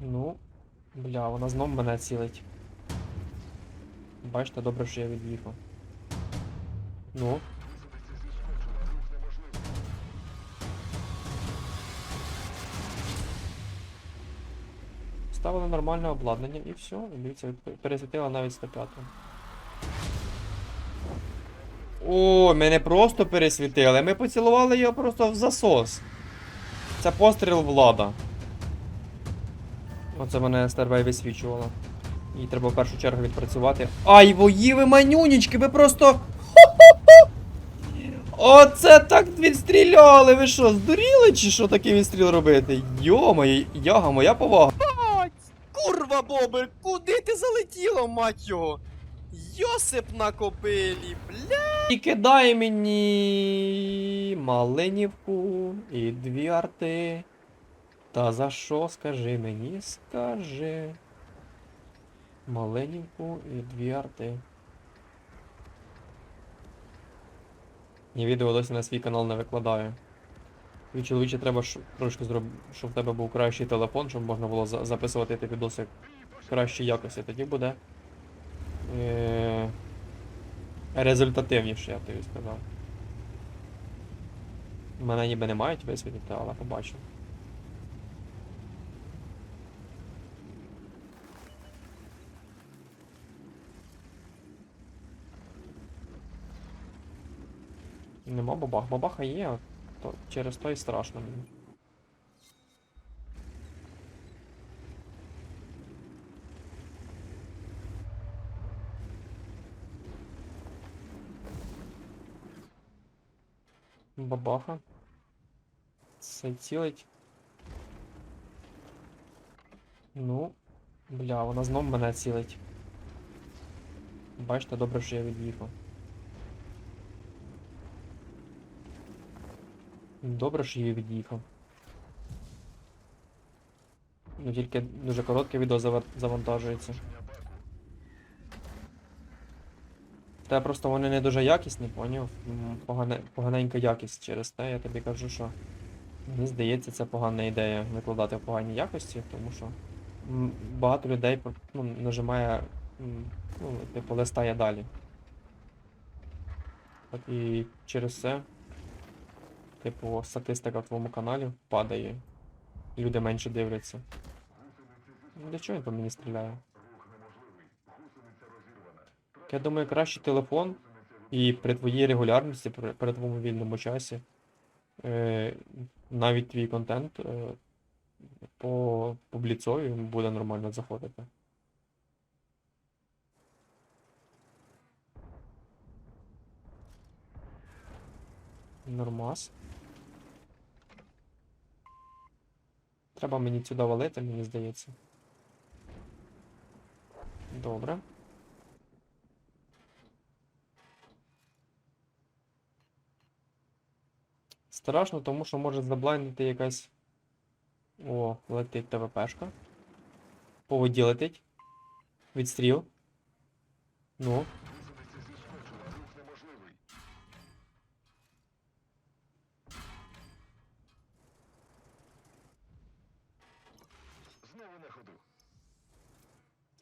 Ну, бля, вона знов мене цілить. Бачите, добре, що я від'їхав. Ну. Ставили нормальне обладнання і все. Дивіться, пересвітила навіть 105. О, мене просто пересвітили. Ми поцілували його просто в засос. Це постріл влада. Оце мене стерва і. Їй треба в першу чергу відпрацювати. Ай, вої ви манюнічки, ви просто. Хо-хо-хо! Оце так відстріляли! Ви що, здуріли чи що такий відстріл робити? Йо-моє, яга, моя повага. Курва бобер, куди ти залетіла, мать його? Йосип на копилі, бля. І кидай мені Малинівку і дві арти. Та за що, скажи мені, скажи. Маленьку і дві арти. Я відео досі на свій канал не викладаю. І чоловіче треба трошки зробити, щоб в тебе був кращий телефон, щоб можна було за- записувати ті відоси кращій якості. Тоді буде. Е- результативніше, я тобі сказав. Мене ніби не мають висвітити, але побачу. Нема бабах. Бабаха є, то через то і страшно мені. Бабаха. Це цілить. Ну, бля, вона знов мене цілить. Бачите, добре, що я від'їхав. Добре, що я від'їхав. Ну тільки дуже коротке відео зава- завантажується. Та просто вони не дуже якісні, поняв? Погане, поганенька якість через те, я тобі кажу, що мені здається, це погана ідея викладати в поганій якості, тому що багато людей ну, нажимає, ну, типу, листає далі. От і через це Типу, статистика в твоєму каналі падає. Люди менше дивляться. Ну, Для чого він по мені стріляє? Я думаю, краще телефон і при твоїй регулярності, при, при твоєму вільному часі, е, навіть твій контент е, по публіцові буде нормально заходити. Нормас. Треба мені сюди валити, мені здається. Добре. Страшно, тому що може заблайндити якась. О, летить ТВПшка. По воді летить. Відстріл. Ну.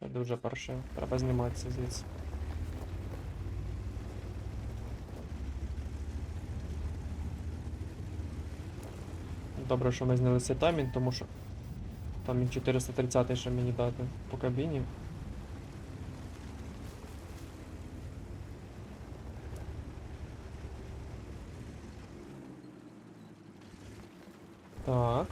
Це дуже паршиво. Треба зніматися звідси. Добре, що ми знялися таймінг, тому що там він 430 ще мені дати по кабіні. Так.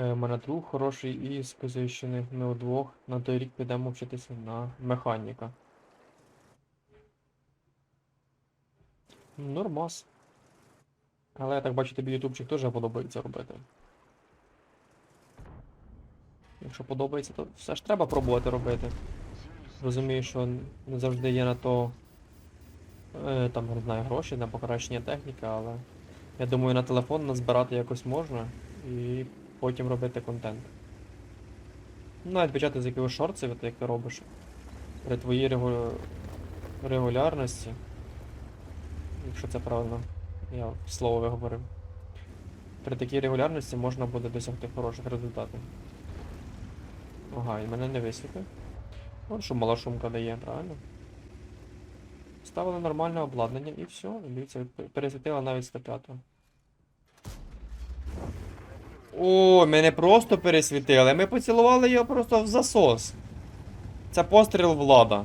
Е, мене друг хороший із позичений. Ми удвох на той рік підемо вчитися на механіка. Нормас. Але я так бачу, тобі ютубчик теж подобається робити. Якщо подобається, то все ж треба пробувати робити. Розумію, що не завжди є на то е, там, не знаю, гроші на покращення техніки, але я думаю, на телефон назбирати якось можна і потім робити контент. Ну, Навіть почати з якогось шорців, як ти робиш. При твоїй регу... регулярності. Якщо це правильно, я слово виговорив. При такій регулярності можна буде досягти хороших результатів. Ага, і мене не висвітлив. От що мала шумка дає, правильно? Ставили нормальне обладнання і все. Дивіться, пересвітила навіть 105. О, мене просто пересвітили. Ми поцілували його просто в засос. Це постріл влада.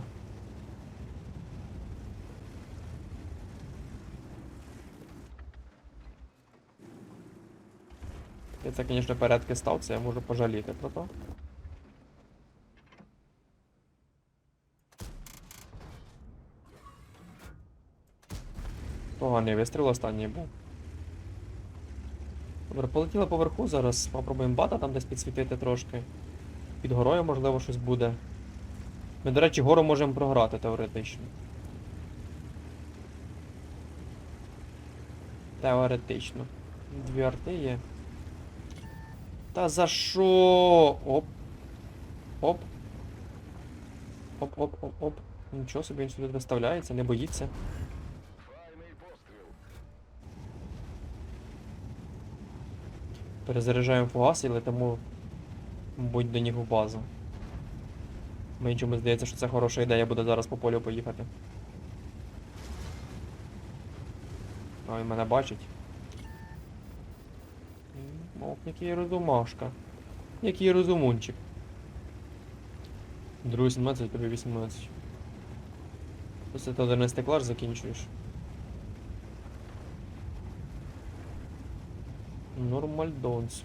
Я це, звісно, порядки став, це я можу пожаліти про то. Поганий вистріл останній був. Добре, полетіли поверху, зараз попробуємо бата там десь підсвітити трошки. Під горою, можливо, щось буде. Ми, до речі, гору можемо програти теоретично. Теоретично. Дві арти є. Та за що? Оп. Оп. Оп-оп-оп-оп. Нічого собі він сюди виставляється, не боїться. Перезаряджаємо фугас і летимо, мабуть, до них в базу. Мені чомусь здається, що це хороша ідея буде зараз по полю поїхати. А він мене бачить. Ох, який розумашка. Який розумунчик. Другий 17, тобі 18. Після ти 11 клас закінчуєш. Нормальдонс.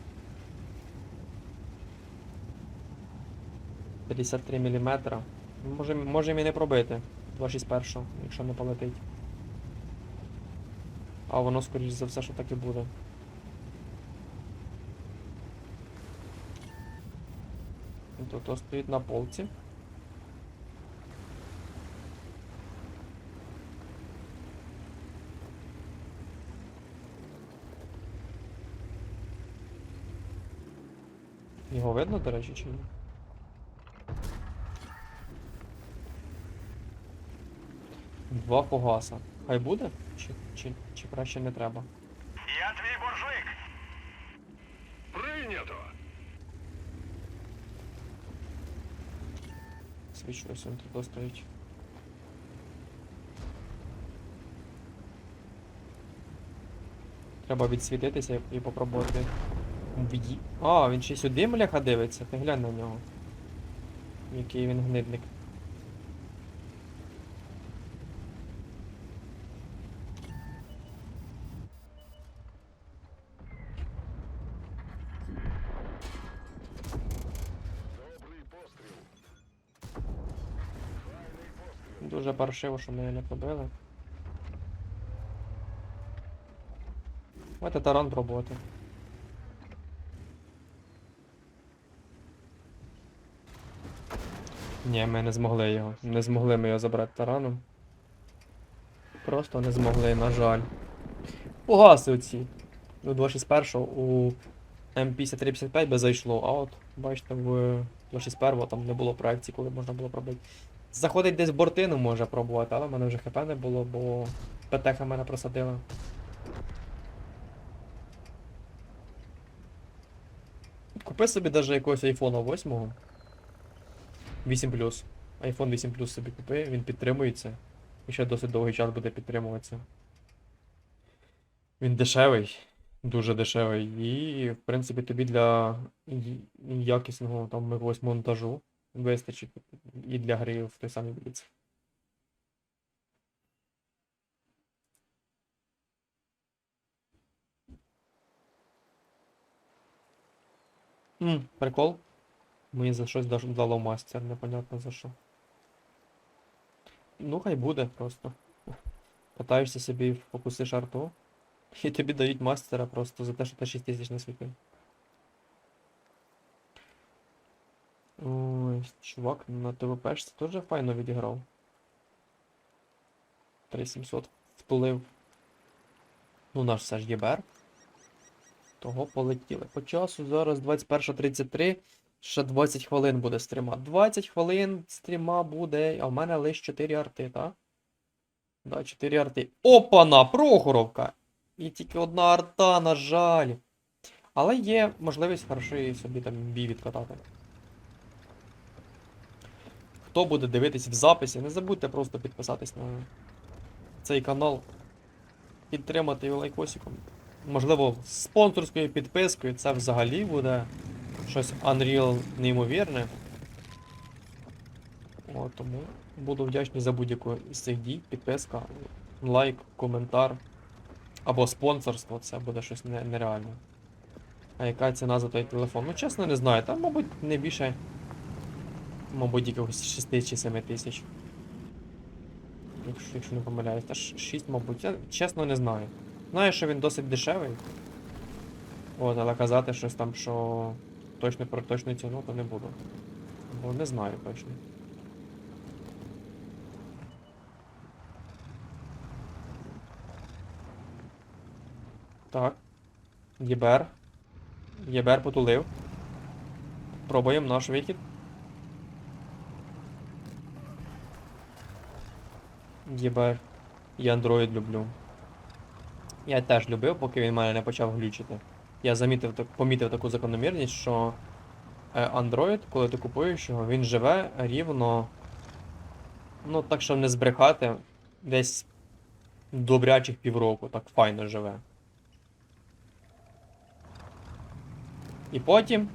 53 мм. Може, може і не пробити. 261, якщо не полетить. А воно, скоріш за все, що так і буде. То стоїть на полці. Його видно, до речі, чи ні? Два фугаса. Хай буде? Чи, чи, чи краще не треба? Я твій боржник. Прийнято. Свічусь, він тут стоїть. Треба відсвітитися і, і попробувати. А, він ще сюди мляха дивиться, ти глянь на нього. Який він гнидник. Дуже паршиво, що ми не побили. Давайте таран пробувати. Ні, ми не змогли його. Не змогли ми його забрати тараном. Просто не змогли, на жаль. Погаси оці. У 261 у М5355 би зайшло, а от, бачите, в 261 там не було проекції, коли можна було пробити. Заходить десь в бортину може пробувати, але в мене вже хп не було, бо ПТХ мене просадила. Купи собі даже якогось айфона 8. 8 iPhone 8 Plus собі купи, він підтримується. І ще досить довгий час буде підтримуватися. Він дешевий, дуже дешевий. І, в принципі, тобі для якісного там якогось монтажу вистачить і для гри в той самий бліц. Прикол. Мені за щось дало мастер, непонятно за що. Ну, хай буде просто. Катаєшся собі в фокуси шарту. І тобі дають мастера просто за те, що ти 6 тисяч насвітив. Ой, чувак на ТВПшці теж файно відіграв. 3700 втулив. Ну, наш все ж ЄБР. Того полетіли. По часу зараз 21.33. Ще 20 хвилин буде стріма. 20 хвилин стріма буде, а в мене лише 4 арти, так? Да, 4 арти. Опана! Прохоровка! І тільки одна арта, на жаль. Але є можливість хорошо собі там бій відкатати. Хто буде дивитись в записі, не забудьте просто підписатись на цей канал, підтримати його лайкосиком. Можливо, спонсорською підпискою це взагалі буде щось Unreal неймовірне. О, тому буду вдячний за будь-яку з цих дій. Підписка, лайк, коментар або спонсорство, це буде щось нереальне. А яка ціна за той телефон? Ну, чесно, не знаю. Там, мабуть, не більше. Мабуть, якогось 6 чи 7 тисяч. Якщо, якщо не помиляюсь. Та 6, мабуть. Я чесно не знаю. Знаю, що він досить дешевий. От, але казати щось там, що точно про точну то не буду. Бо не знаю точно. Так. ЄБР. ЄБР потулив. Пробуємо наш вихід. ЄБР. Я Android люблю. Я теж любив, поки він мене не почав глючити. Я замітив, так- помітив таку закономірність, що е, Android, коли ти купуєш його, він живе рівно. Ну, так що не збрехати, десь добрячих півроку, так файно живе. І потім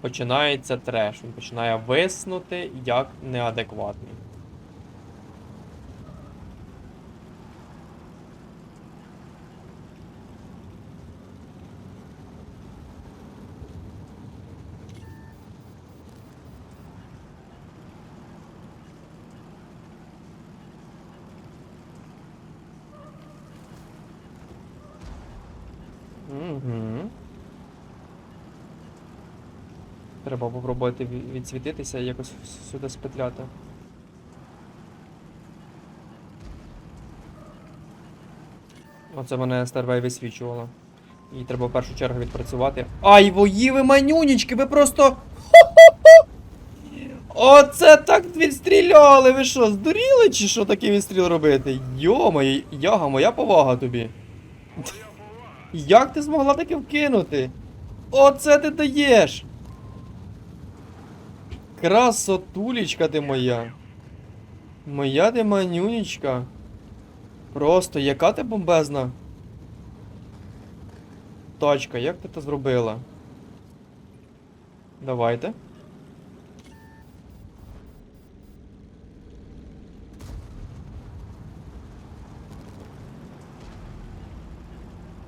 починається треш. Він починає виснути як неадекватний. Угу. Треба попробувати відсвітитися і якось сюди спетляти. Оце мене старвей висвічувало. Її треба в першу чергу відпрацювати. Ай, вої ви манюнічки, ви просто. Оце так відстріляли! Ви що, здуріли чи що такий відстріл робити? Йо-моє, яга, моя повага тобі. Як ти змогла таке вкинути? Оце ти даєш! Красотулечка ти моя. Моя ти манюнечка. Просто яка ти бомбезна. Тачка, як ти це зробила? Давайте.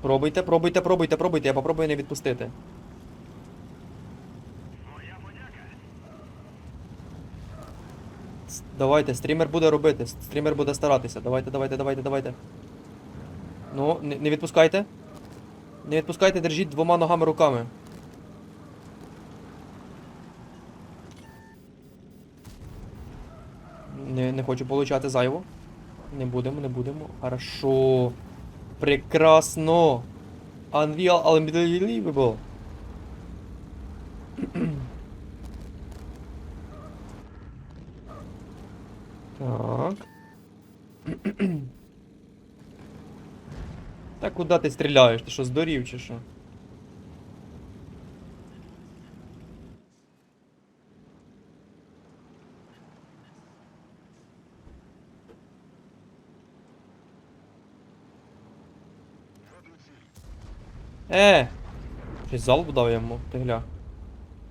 Пробуйте, пробуйте, пробуйте, пробуйте, я попробую не відпустити. Давайте, стрімер буде робити, стрімер буде старатися. Давайте, давайте, давайте, давайте. Ну, не, не відпускайте. Не відпускайте, держіть двома ногами руками. Не, не хочу получати зайву. Не будемо, не будемо. Хорошо. Прекрасно. Unreal Unbelievable. Так. Та куди ти стріляєш? Ти що, здурів чи що? Е! Щось залп дав йому, ти гля.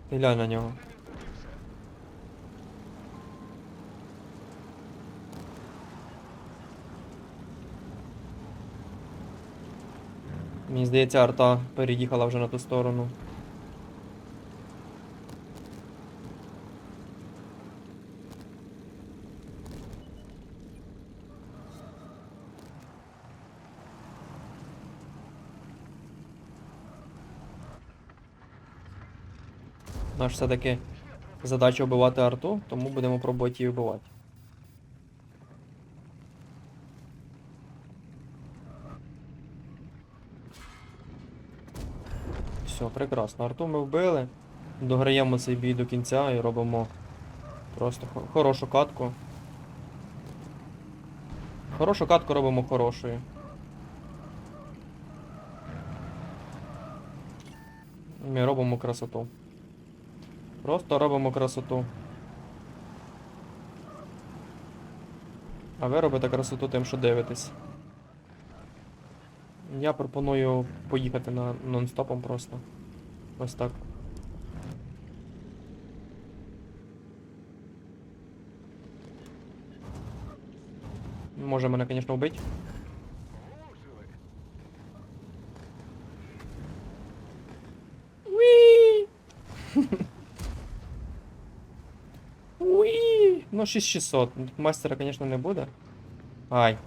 Ти глянь на нього. Мені здається, арта переїхала вже на ту сторону. Наш все-таки задача вбивати арту, тому будемо пробувати її вбивати. Все, прекрасно. Арту ми вбили. Дограємо цей бій до кінця і робимо просто хо- хорошу катку. Хорошу катку робимо хорошою. Ми робимо красоту. Просто робимо красоту. А ви робите красоту тим, що дивитесь. Я пропоную поїхати на нон-стопом просто. Ось так. Може мене, звісно, вбити. Ну, 6600. Мастера, звісно, не буде. Ай.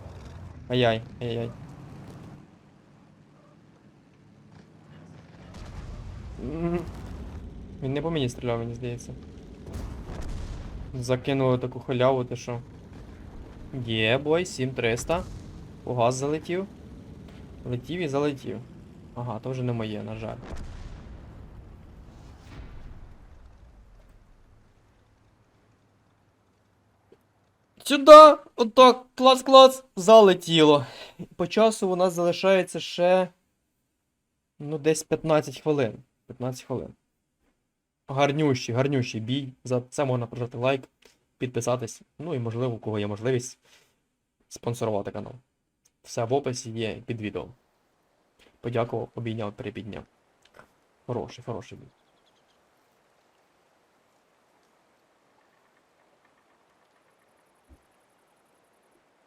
Ай-яй, ай-яй. Він не по мені стріляв, мені здається. Закинули таку халяву, ти що? Є, бой, 7300. Угаз залетів. Летів і залетів. Ага, то вже не моє, на жаль. Сюда! Отак, клац-клац, залетіло. По часу у нас залишається ще. Ну, десь 15 хвилин. 15 хвилин. Гарнющий, гарнющий бій. За це можна прожати лайк, підписатись. Ну і можливо, у кого є можливість спонсорувати канал. Все в описі є під відео. Подякував, обійняв, перепідняв. Хороший, хороший бій.